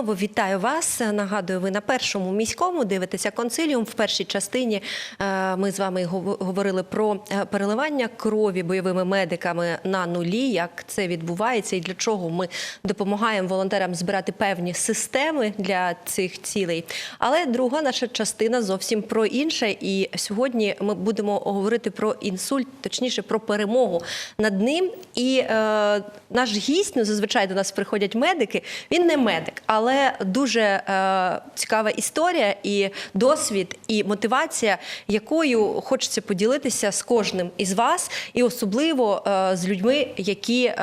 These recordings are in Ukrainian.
Знову вітаю вас. Нагадую, ви на першому міському дивитеся консиліум. В першій частині е, ми з вами гов- говорили про е, переливання крові бойовими медиками на нулі, як це відбувається і для чого ми допомагаємо волонтерам збирати певні системи для цих цілей. Але друга наша частина зовсім про інше. І сьогодні ми будемо говорити про інсульт, точніше про перемогу над ним. І е, наш гість, ну зазвичай до нас приходять медики. Він не медик, але дуже е, цікава історія і досвід, і мотивація, якою хочеться поділитися з кожним із вас, і особливо е, з людьми, які е,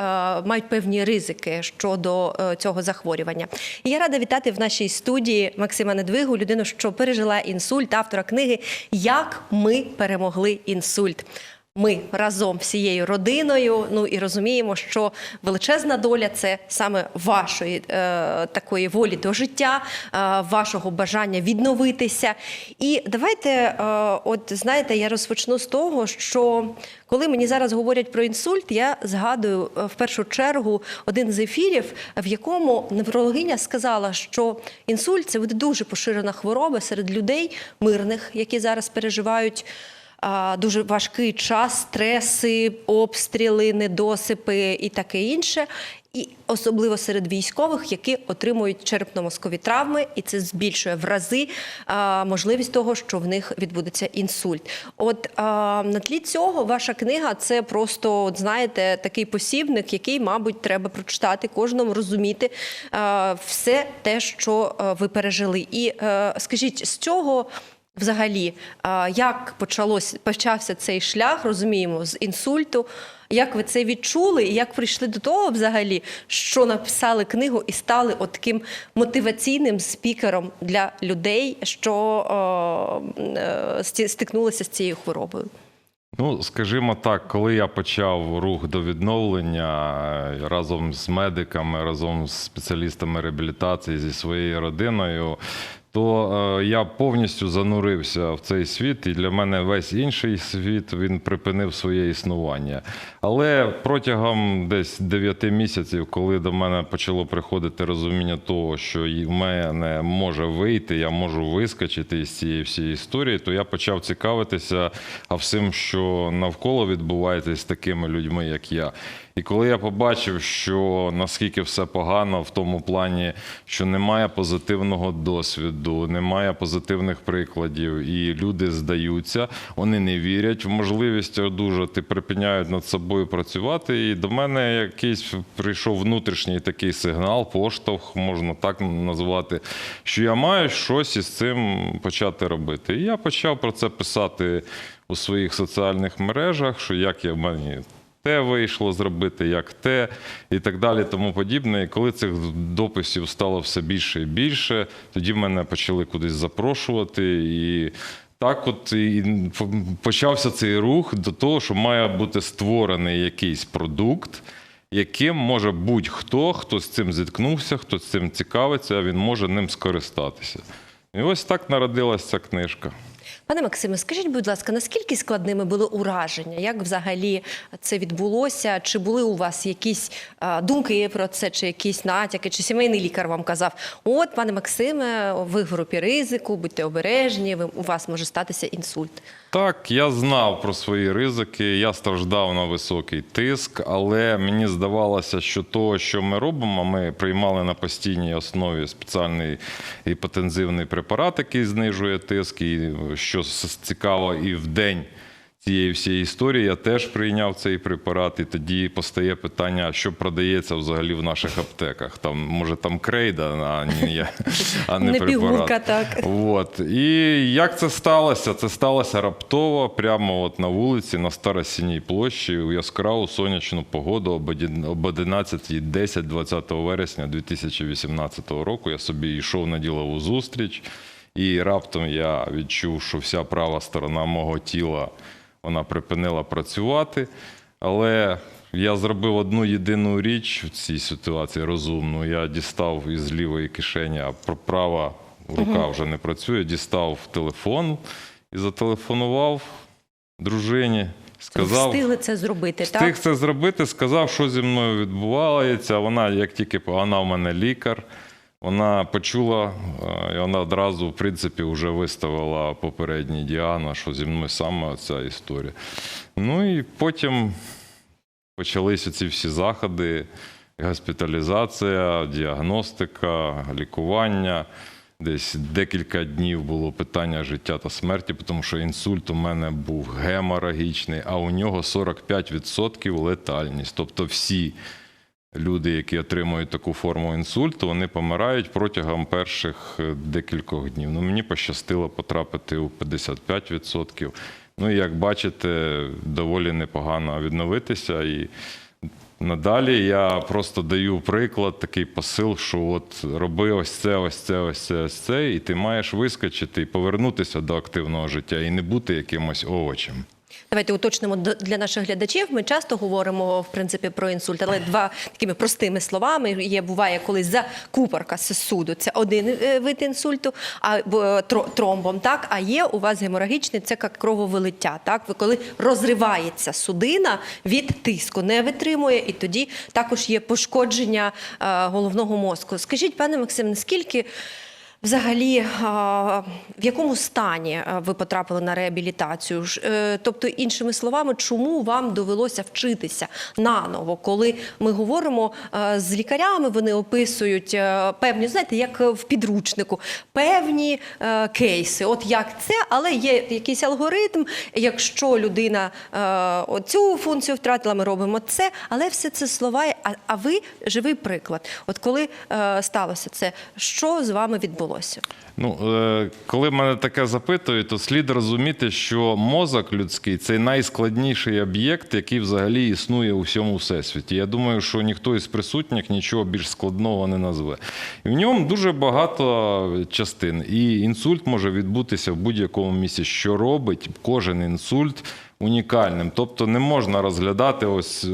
мають певні ризики щодо е, цього захворювання. І я рада вітати в нашій студії Максима Недвигу, людину, що пережила інсульт, автора книги Як ми перемогли інсульт. Ми разом всією родиною. Ну і розуміємо, що величезна доля це саме вашої е, такої волі до життя, е, вашого бажання відновитися. І давайте, е, от знаєте, я розпочну з того, що коли мені зараз говорять про інсульт, я згадую е, в першу чергу один з ефірів, в якому неврологиня сказала, що інсульт це буде дуже поширена хвороба серед людей мирних, які зараз переживають дуже важкий час, стреси, обстріли, недосипи і таке інше. І особливо серед військових, які отримують черепно-мозкові травми, і це збільшує в рази а, можливість того, що в них відбудеться інсульт. От а, на тлі цього ваша книга це просто, от, знаєте, такий посібник, який, мабуть, треба прочитати кожному, розуміти а, все те, що а, ви пережили. І е, скажіть, з цього. Взагалі, як почалось, почався цей шлях, розуміємо, з інсульту. Як ви це відчули, і як прийшли до того, взагалі, що написали книгу і стали от таким мотиваційним спікером для людей, що е, е, стикнулися з цією хворобою? Ну, скажімо так, коли я почав рух до відновлення е, разом з медиками, разом з спеціалістами реабілітації зі своєю родиною, то е, я повністю занурився в цей світ, і для мене весь інший світ він припинив своє існування. Але протягом десь 9 місяців, коли до мене почало приходити розуміння того, що в мене може вийти, я можу вискочити із цієї всієї історії, то я почав цікавитися а всім, що навколо відбувається з такими людьми, як я. І коли я побачив, що наскільки все погано в тому плані, що немає позитивного досвіду, немає позитивних прикладів, і люди здаються, вони не вірять в можливість одужати, припиняють над собою працювати. І до мене якийсь прийшов внутрішній такий сигнал, поштовх, можна так назвати, що я маю щось із цим почати робити. І я почав про це писати у своїх соціальних мережах, що як я в мене те вийшло зробити, як те, і так далі, тому подібне. І коли цих дописів стало все більше і більше, тоді мене почали кудись запрошувати. І так, от і почався цей рух до того, що має бути створений якийсь продукт. Яким може будь-хто, хто з цим зіткнувся, хто з цим цікавиться, він може ним скористатися. І ось так народилася ця книжка. Пане Максиме, скажіть, будь ласка, наскільки складними були ураження? Як взагалі це відбулося? Чи були у вас якісь думки про це, чи якісь натяки, чи сімейний лікар вам казав: от, пане Максиме, ви в групі ризику, будьте обережні, ви, у вас може статися інсульт. Так, я знав про свої ризики, я страждав на високий тиск, але мені здавалося, що то, що ми робимо, ми приймали на постійній основі спеціальний гіпотензивний препарат, який знижує тиск, і що цікаво, і в день. Цієї всієї історії я теж прийняв цей препарат, і тоді постає питання, що продається взагалі в наших аптеках. Там може там крейда, а не, а не, Не препарат. пігулка, так. От. І як це сталося? Це сталося раптово, прямо от на вулиці, на Старосінній площі, у яскраву сонячну погоду об один- об 11.10 20 вересня 2018 року. Я собі йшов на ділову зустріч, і раптом я відчув, що вся права сторона мого тіла вона припинила працювати. Але я зробив одну єдину річ в цій ситуації розумну. Я дістав із лівої кишені, а пр- права рука вже не працює. Дістав телефон і зателефонував дружині. Сказав, Встигли це зробити, встиг так? це зробити, сказав, що зі мною відбувається. Вона, як тільки вона в мене лікар, Вона почула, е, і вона одразу, в принципі, вже виставила попередній діагноз, що зі мною саме ця історія. Ну і потім почалися ці всі заходи, госпіталізація, діагностика, лікування. Десь декілька днів було питання життя та смерті, тому що інсульт у мене був геморагічний, а у нього 45% летальність. Тобто всі люди, які отримують таку форму інсульту, вони помирають протягом перших е, декількох днів. Ну, мені пощастило потрапити у 55%. Ну, і як бачите, доволі непогано відновитися. І надалі я просто даю приклад, такий посил, що от роби ось це, ось це, ось це, ось це, і ти маєш вискочити і повернутися до активного життя і не бути якимось овочем. Давайте уточнимо для наших глядачів. Ми часто говоримо в принципі про інсульт, але два такими простими словами є. Буває, коли закупорка сосуду це один е, вид інсульту, а тромбом, так а є у вас геморагічний, це як крововилиття. Так, ви коли розривається судина від тиску, не витримує, і тоді також є пошкодження е, головного мозку. Скажіть, пане Максим, наскільки Взагалі, в якому стані ви потрапили на реабілітацію? Е, Тобто, іншими словами, чому вам довелося вчитися наново, коли ми говоримо е, з лікарями, вони описують е, певні, знаєте, як в підручнику, певні е, кейси. От як це, але є якийсь алгоритм. Якщо людина е, цю функцію втратила, ми робимо це, але все це слова. А, ви живий приклад. От коли е, сталося це, що з вами відбулося? Ну, е, коли мене таке запитують, то слід розуміти, що мозок людський це найскладніший об'єкт, який взагалі існує у всьому всесвіті. Я думаю, що ніхто із присутніх нічого більш складного не назве. І в ньому дуже багато частин. І інсульт може відбутися в будь-якому місці, що робить кожен інсульт. Унікальним, тобто не можна розглядати ось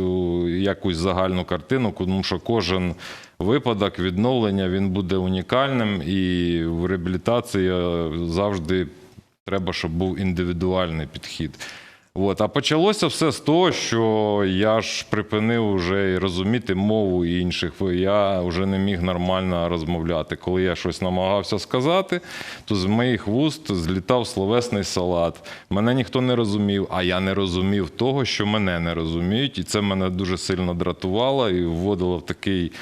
якусь загальну картину, тому що кожен випадок відновлення він буде унікальним, і в реабілітації е, завжди треба, щоб був індивідуальний підхід. От. А почалося все з того, що я ж припинив вже розуміти мову інших. Я вже не міг нормально розмовляти. Коли я щось намагався сказати, то з моїх вуст злітав словесний салат. Мене ніхто не розумів, а я не розумів того, що мене не розуміють. І це мене дуже сильно дратувало і вводило в такий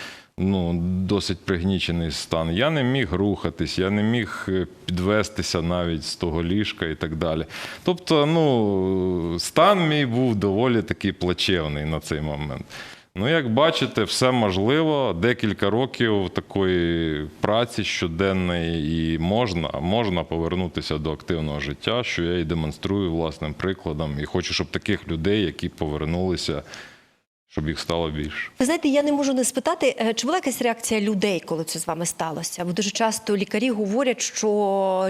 ну, досить пригнічений стан. Я не міг рухатись, я не міг е, підвестися навіть з того ліжка і так далі. Тобто, ну, стан мій був доволі такий плачевний на цей момент. Ну, як бачите, все можливо. Декілька років такої праці щоденної і можна, можна повернутися до активного життя, що я і демонструю власним прикладом. І хочу, щоб таких людей, які повернулися, щоб їх стало більше. Ви знаєте, я не можу не спитати, е, чи була якась реакція людей, коли це з вами сталося? Бо дуже часто лікарі говорять, що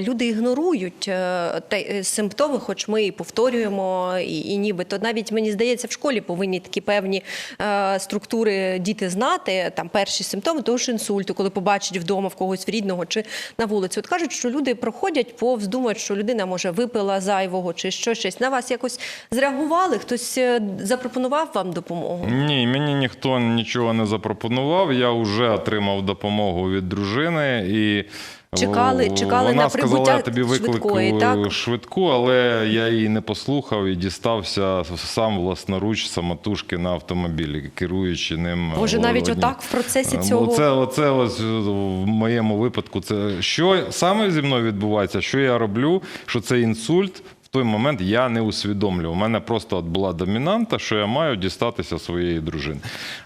люди ігнорують е, е, симптоми, хоч ми і повторюємо, і, і нібито навіть мені здається, в школі повинні такі певні е, структури діти знати. Там перші симптоми того ж інсульту, коли побачать вдома в когось в рідного чи на вулиці. От кажуть, що люди проходять повз, думають, що людина може випила зайвого чи що щось. На вас якось зреагували? Хтось запропонував вам допомогу? Ні, мені ніхто нічого не запропонував. Я вже отримав допомогу від дружини і. Чекали- чекали Вона на сказала, я тобі швидкої, так? швидку, але я її не послухав і дістався сам власноруч самотужки на автомобілі, керуючи ним. Боже, о, навіть отак в процесі Е, цього. Оце, оце ось в моєму випадку. Це що саме зі мною відбувається? Що я роблю? Що це інсульт? Той момент я не усвідомлював. У мене просто от була домінанта, що я маю дістатися своєї дружини.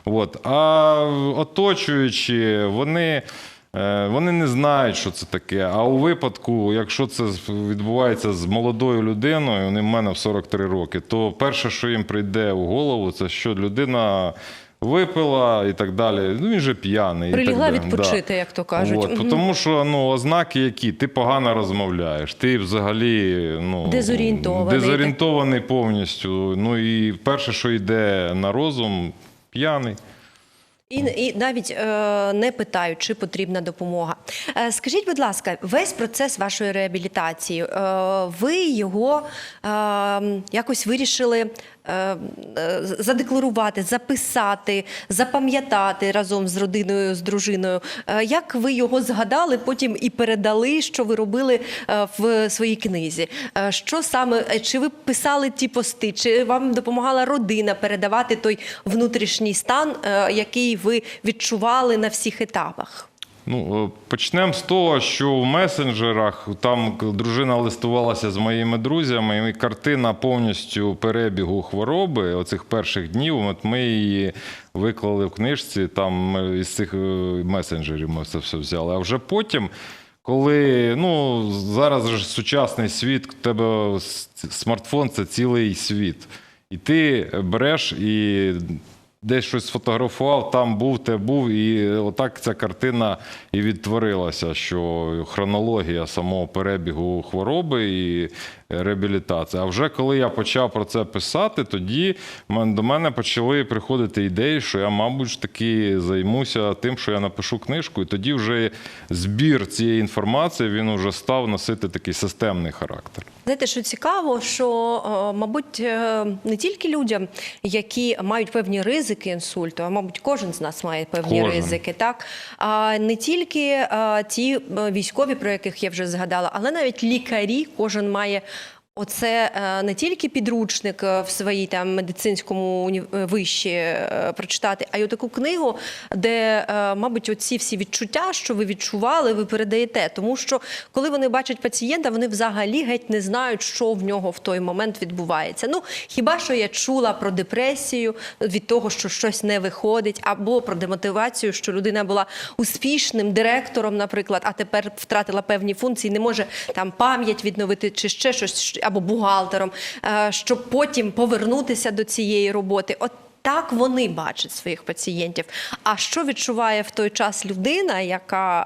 От. А оточуючи, вони. е, Вони не знають, що це таке. А у випадку, якщо це відбувається з молодою людиною, вони в мене в 43 роки, то перше, що їм прийде у голову, це що людина випила і так далі. Ну він же п'яний. і Прилігла так далі. відпочити, як то кажуть. От, Мгм. Тому що ну, ознаки які? Ти погано розмовляєш, ти взагалі ну, Дезорієнтований. дезорієнтований повністю. Ну і перше, що йде на розум, п'яний. І, і навіть е, не питають, чи потрібна допомога. Е, скажіть, будь ласка, весь процес вашої реабілітації, е, ви його е, якось вирішили задекларувати, записати, запам'ятати разом з родиною, з дружиною. Е, як ви його згадали, потім і передали, що ви робили е, в своїй книзі? Е, що саме, е, чи ви писали ті пости, чи вам допомагала родина передавати той внутрішній стан, е, який ви відчували на всіх етапах? Ну, е, почнемо з того, що в месенджерах там дружина листувалася з моїми друзями, і картина повністю перебігу хвороби оцих перших днів. От ми її виклали в книжці. Там із цих е, месенджерів ми це все взяли. А вже потім. Коли ну зараз ж сучасний світ, у тебе смартфон це цілий світ. І ти береш і десь щось сфотографував, там був, те був, і отак ця картина і відтворилася, що хронологія самого перебігу хвороби і реабілітації. А вже коли я почав про це писати, тоді до мене почали приходити ідеї, що я, мабуть, таки займуся тим, що я напишу книжку, і тоді вже збір цієї інформації він вже став носити такий системний характер. Знаєте, що цікаво, що, е, мабуть, е, не тільки людям, які мають певні ризики інсульту, а мабуть, кожен з нас має певні Кожен. ризики, так а не тільки е, ті військові, про яких я вже згадала, але навіть лікарі, кожен має. Оце е, не тільки підручник е, в своїй там медицинському е, виші прочитати, а й таку книгу, де, мабуть, оці всі відчуття, що ви відчували, ви передаєте. Тому що коли вони бачать пацієнта, вони взагалі геть не знають, що в нього в той момент відбувається. Ну хіба що я чула про депресію від того, що щось не виходить, або про демотивацію, що людина була успішним директором, наприклад, а тепер втратила певні функції, не може там пам'ять відновити чи ще щось, або бухгалтером, е, щоб потім повернутися до цієї роботи. От так вони бачать своїх пацієнтів. А що відчуває в той час людина, яка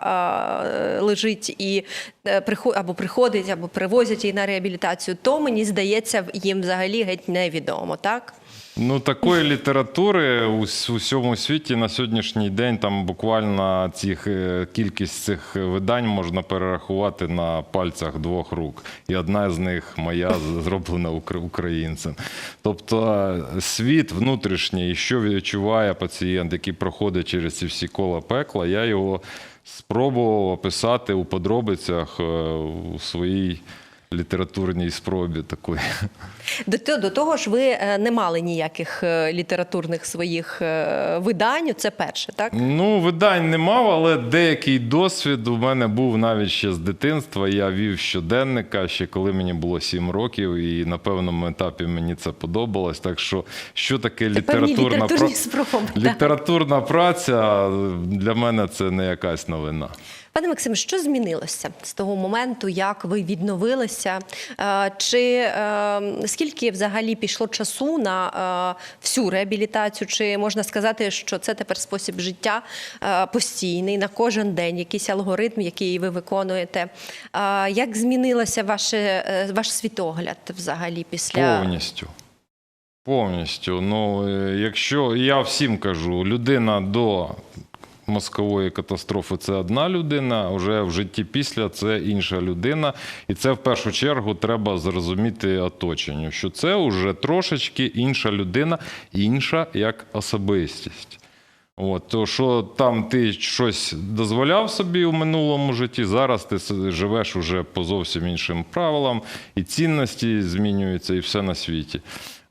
е, лежить і е, прихо- або приходить, або привозять її на реабілітацію, то мені здається, їм взагалі геть невідомо, так? Ну, такої літератури у усьому світі на сьогоднішній день там буквально цих, е, кількість цих видань можна перерахувати на пальцях двох рук. І одна з них моя зроблена українцем. Тобто е, світ внутрішній, що відчуває пацієнт, який проходить через ці всі кола пекла, я його спробував описати у подробицях е, у своїй літературній спробі такої. До, до того ж, ви е, не мали ніяких е, літературних своїх е, видань. Це перше, так? Ну, видань не мав, але деякий досвід у мене був навіть ще з дитинства. Я вів щоденника ще коли мені було 7 років, і на певному етапі мені це подобалось. Так що, що таке Це літературна пра- спроби. Літературна праця для мене це не якась новина. Пане Максиме, що змінилося з того моменту, як ви відновилися? Е, Чи е, скільки взагалі пішло часу на е, всю реабілітацію? Чи можна сказати, що це тепер спосіб життя постійний на кожен день, якийсь алгоритм, який ви виконуєте? Як змінилося ваше, ваш світогляд взагалі після Повністю. Повністю. Ну, якщо я всім кажу, людина до мозкової катастрофи це одна людина, а вже в житті після це інша людина. І це в першу чергу треба зрозуміти оточенню, що це вже трошечки інша людина, інша як особистість. От, то, що там ти щось дозволяв собі у минулому житті, зараз ти живеш уже по зовсім іншим правилам, і цінності змінюються, і все на світі.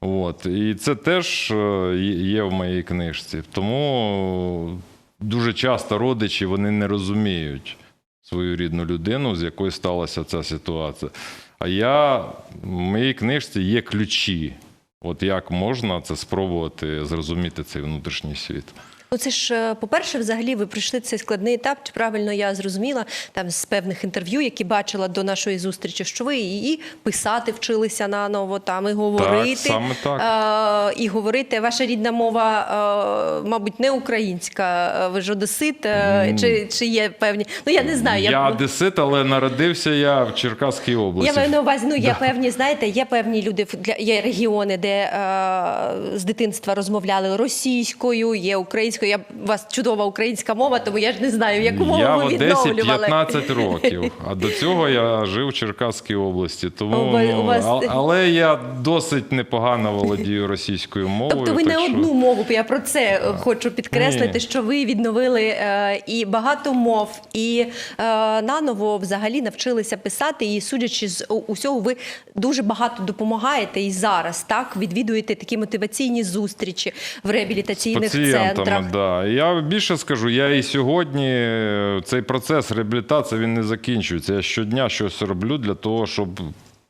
От. І це теж е, є- є в моїй книжці. Тому дуже часто родичі вони не розуміють свою рідну людину, з якою сталася ця ситуація. А я в моїй книжці є ключі. От як можна це спробувати зрозуміти цей внутрішній світ. Ну, це ж, е, по-перше, взагалі ви пройшли цей складний етап. Чи правильно я зрозуміла там з певних інтерв'ю, які бачила до нашої зустрічі, що ви і писати вчилися наново, там і говорити. саме так. Е, і говорити. Ваша рідна мова, е, мабуть, не українська. Ви ж одесит, е, чи, чи є певні. Ну я не знаю. Я як... одесит, але народився я в Черкаській області. Я маю на увазі, ну є певні, знаєте, є певні люди є регіони, де е, з дитинства розмовляли російською, є українською. Українською. Я у вас чудова українська мова, тому я ж не знаю, яку мову я ви в Одесі відновлювали. 15 років, а до цього я жив у Черкаській області. Тому, У ну, вас- а- але я досить непогано володію російською мовою. Тобто ви не що- одну мову, я про це е, хочу підкреслити, Ні. що ви відновили е, і багато мов, і е, наново взагалі навчилися писати. І судячи з усього, ви дуже багато допомагаєте і зараз так відвідуєте такі мотиваційні зустрічі в реабілітаційних пацієнтами, центрах. Да. Я більше скажу, я і сьогодні е, цей процес реабілітації він не закінчується. Я щодня щось роблю для того, щоб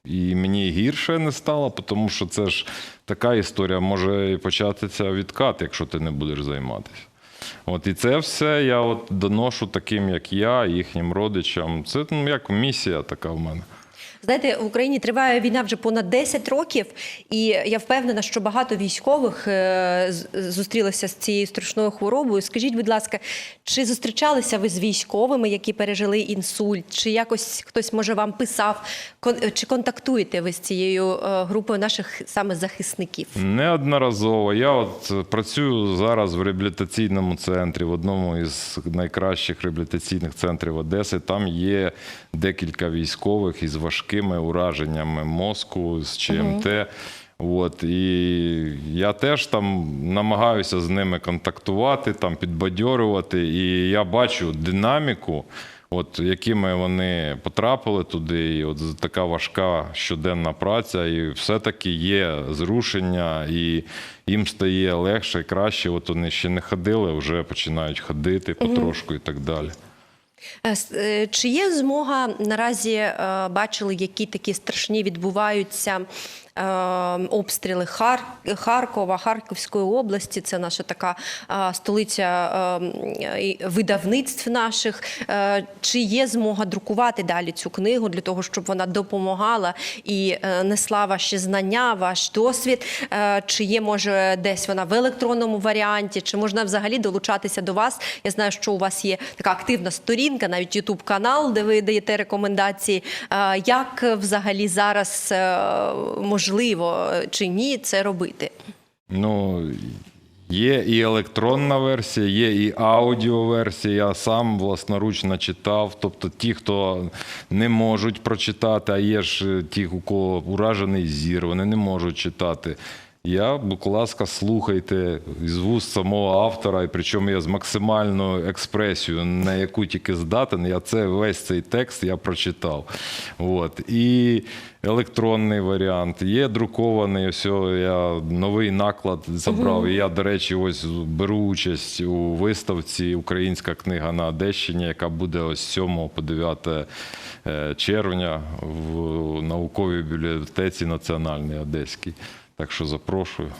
і мені гірше не стало, тому що це ж така історія може і початися відкат, якщо ти не будеш займатися. От і це все я от доношу таким, як я, їхнім родичам. Це ну, як місія така в мене. Знаєте, в Україні триває війна вже понад 10 років, і я впевнена, що багато військових е, зустрілися з цією страшною хворобою. Скажіть, будь ласка, чи зустрічалися ви з військовими, які пережили інсульт? Чи якось хтось може вам писав? Чи контактуєте ви з цією е, групою наших саме захисників? Неодноразово. Я от е, працюю зараз в реабілітаційному центрі, в одному із найкращих реабілітаційних центрів Одеси. Там є декілька військових із важкими ураженнями мозку, з ЧМТ. От, і я теж там намагаюся з ними контактувати, там підбадьорювати. І я бачу динаміку, от якими вони потрапили туди, і от така важка щоденна праця, і все-таки є зрушення, і їм стає легше і краще. От вони ще не ходили, вже починають ходити потрошку і так далі. Е, е, Чи є змога наразі е, бачили, які такі страшні відбуваються обстріли Хар... Харкова, Харківської області? Це наша така е, столиця е, видавництв наших. Е, Чи є змога друкувати далі цю книгу для того, щоб вона допомагала і е, несла ваші знання, ваш досвід? Чи є може десь вона в електронному варіанті? Чи можна взагалі долучатися до вас? Я знаю, що у вас є така активна сторінка, навіть Ютуб канал, де ви даєте рекомендації. Як взагалі зараз е, можливо е, чи ні це робити? Ну, є і електронна версія, є і аудіоверсія. Я сам власноручно читав. Тобто ті, хто не можуть прочитати, а є ж е, ті, у кого уражений зір, вони не можуть читати. Я, будь ласка, слухайте з вуст самого автора, і причому я з максимальною експресією, на яку тільки здатен. Я це весь цей текст я прочитав. От. І електронний варіант, є друкований. Ось я новий наклад забрав. І я, до речі, ось беру участь у виставці Українська книга на Одещині, яка буде ось 7 по 9 е, червня в науковій бібліотеці Національній Одеській. Так що запрошую.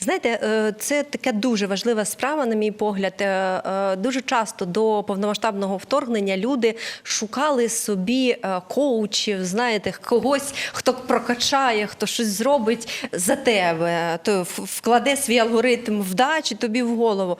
Знаєте, е, це така дуже важлива справа, на мій погляд. Е, е, Дуже часто до повномасштабного вторгнення люди шукали собі коучів, знаєте, когось, хто прокачає, хто щось зробить за тебе, то вкладе свій алгоритм вдачі тобі в голову.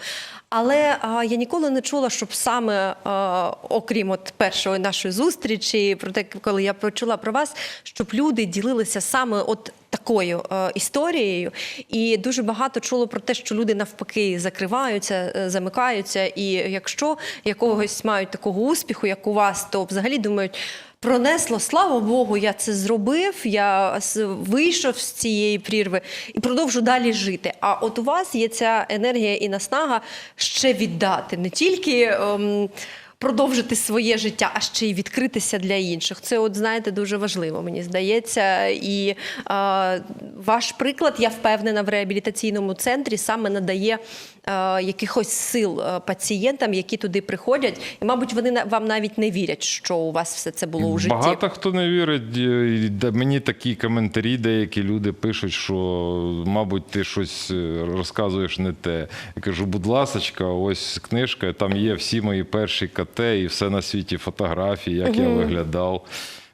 Але а, я ніколи не чула, щоб саме, а, окрім от першої нашої зустрічі, про те, коли я почула про вас, щоб люди ділилися саме от такою е, історією. І дуже багато чуло про те, що люди навпаки закриваються, е, замикаються. І якщо якогось мають такого успіху, як у вас, то взагалі думають. Пронесло, слава Богу, я це зробив. Я вийшов з цієї прірви і продовжу далі жити. А от у вас є ця енергія і наснага ще віддати, не тільки ем, продовжити своє життя, а ще й відкритися для інших. Це, от знаєте, дуже важливо, мені здається. І е, ваш приклад, я впевнена, в реабілітаційному центрі саме надає якихось сил е, пацієнтам, які туди приходять. І, мабуть, вони вам навіть не вірять, що у вас все це було у житті. Багато хто не вірить. е, Мені такі коментарі, деякі люди пишуть, що, мабуть, ти щось е, розказуєш не те. Я кажу, будь ласочка, ось книжка, там є всі мої перші КТ і все на світі фотографії, як я виглядав.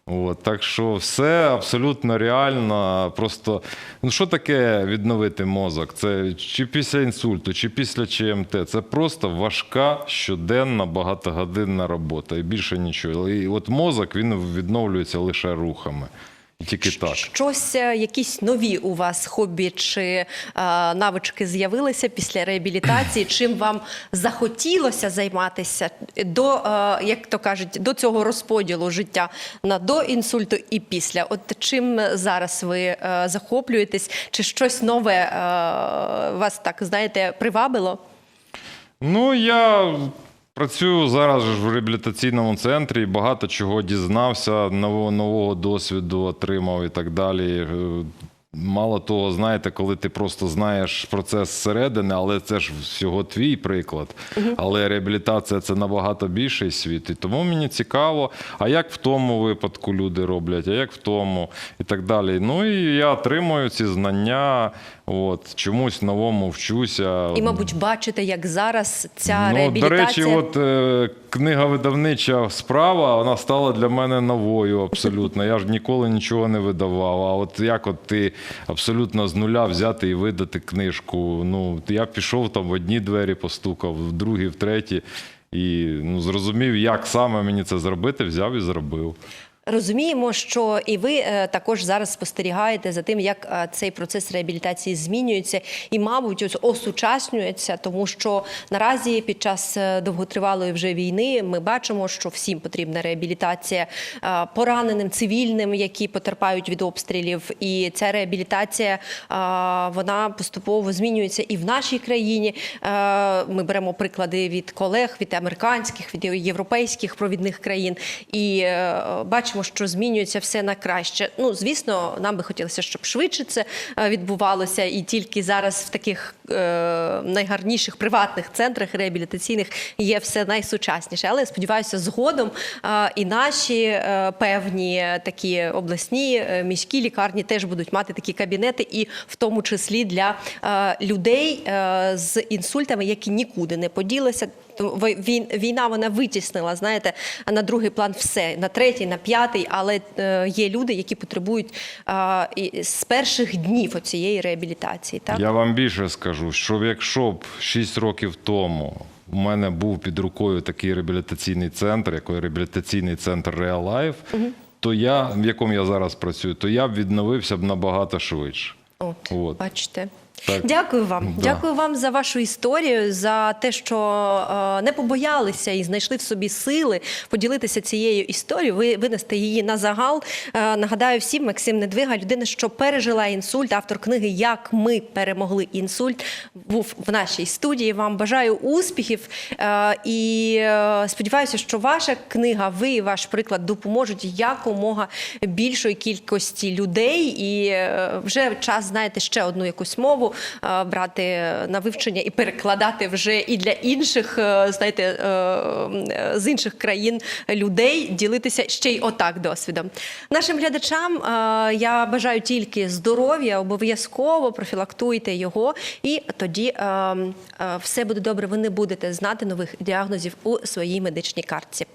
От, так що все абсолютно реально. Просто ну що таке відновити мозок? Це чи після інсульту, чи після ЧМТ. Це просто важка щоденна багатогодинна робота і більше нічого. І от мозок він відновлюється лише рухами. Тільки так. Щось, е, якісь нові у вас хобі чи е, навички з'явилися після реабілітації? Чим вам захотілося займатися до, е, як то кажуть, до цього розподілу життя на до інсульту і після? От чим зараз ви е, захоплюєтесь? Чи щось нове е, вас так знаєте привабило? Ну, я працюю зараз в реабілітаційному центрі, багато чого дізнався, нового, нового досвіду отримав і так далі. Мало того, знаєте, коли ти просто знаєш процес зсередини, але це ж всього твій приклад. Але реабілітація це набагато більший світ. І тому мені цікаво, а як в тому випадку люди роблять, а як в тому, і так далі. Ну і я отримую ці знання, от, чомусь новому вчуся. І, мабуть, бачите, як зараз ця Ну, до реабілітація. речі, от е, книга видавнича справа, вона стала для мене новою абсолютно. Я ж ніколи нічого не видавав. А от як от ти абсолютно з нуля взяти і видати книжку? Ну, я пішов там в одні двері, постукав, в другі, в треті. І ну, зрозумів, як саме мені це зробити, взяв і зробив. Розуміємо, що і ви е, також зараз спостерігаєте за тим, як е, цей процес реабілітації змінюється і, мабуть, ось осучаснюється, тому що наразі під час е, довготривалої вже війни ми бачимо, що всім потрібна реабілітація пораненим цивільним, які потерпають від обстрілів. І ця реабілітація вона поступово змінюється і в нашій країні. Ми беремо приклади від колег, від американських, від європейських провідних країн, і е, бачимо, що змінюється все на краще. Ну, звісно, нам би хотілося, щоб швидше це е, відбувалося, і тільки зараз в таких е, найгарніших приватних центрах реабілітаційних є все найсучасніше. Але сподіваюся, згодом е, і наші е, певні такі обласні е, міські лікарні теж будуть мати такі кабінети, і в тому числі для е, людей е, з інсультами, які нікуди не поділися. Він- Війна вона витіснила, знаєте, на другий план все, на третій, на п'ятий, але е, є люди, які потребують з перших днів цієї реабілітації. Так? Я вам більше скажу, що якщо б 6 років тому у мене був під рукою такий реабілітаційний центр, як реабілітаційний центр Real Life, то я, в якому я зараз працюю, то я б відновився б набагато швидше. От, От. бачите. Так. Дякую вам. Да. Дякую вам за вашу історію, за те, що е, не побоялися і знайшли в собі сили поділитися цією історією. Ви винести її на загал. Е, нагадаю всім, Максим Недвига, людина, що пережила інсульт, автор книги Як ми перемогли інсульт, був в нашій студії. Вам бажаю успіхів е, і е, сподіваюся, що ваша книга, ви і ваш приклад допоможуть якомога більшої кількості людей. І е, вже час знаєте ще одну якусь мову брати на вивчення і перекладати вже і для інших, е, знаєте, е, е, з інших країн людей, ділитися ще й отак досвідом. Нашим глядачам е, я бажаю тільки здоров'я, обов'язково профілактуйте його, і тоді е, е, все буде добре. Ви не будете знати нових діагнозів у своїй медичній картці.